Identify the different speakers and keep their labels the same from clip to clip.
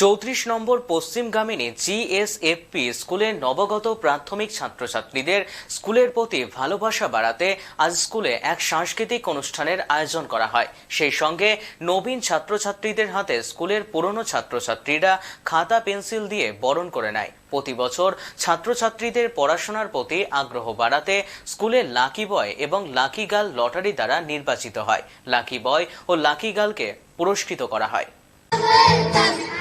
Speaker 1: চৌত্রিশ নম্বর পশ্চিমগামিনী জিএসএফপি স্কুলের নবগত প্রাথমিক ছাত্রছাত্রীদের স্কুলের প্রতি ভালোবাসা বাড়াতে আজ স্কুলে এক সাংস্কৃতিক অনুষ্ঠানের আয়োজন করা হয়। সেই সঙ্গে নবীন ছাত্রছাত্রীদের হাতে স্কুলের পুরনো ছাত্রছাত্রীরা খাতা, পেন্সিল দিয়ে বরণ করে নেয়। প্রতি বছর ছাত্রছাত্রীদের পড়াশোনার প্রতি আগ্রহ বাড়াতে স্কুলে লাকি বয় এবং লাকি গার্ল লটারি দ্বারা নির্বাচিত হয়। লাকি বয় ও লাকি গার্লকে পুরস্কৃত করা হয়।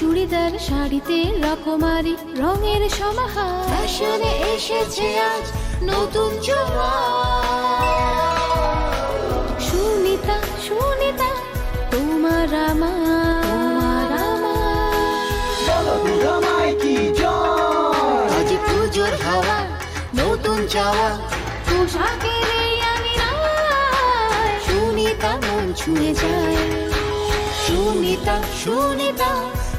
Speaker 2: চুড়িদার শাড়িতে রকমারি রঙের সমাহার। ফ্যাশনে এসেছে আজ নতুন সুনিতা সুনিতা তোমার আমার। তোমার আমার। আজ পুজোর হাওয়া নতুন চাওয়া। পোশাকের এই আমি সুনিতা মন ছুঁয়ে যায়। সুনিতা সুনিতা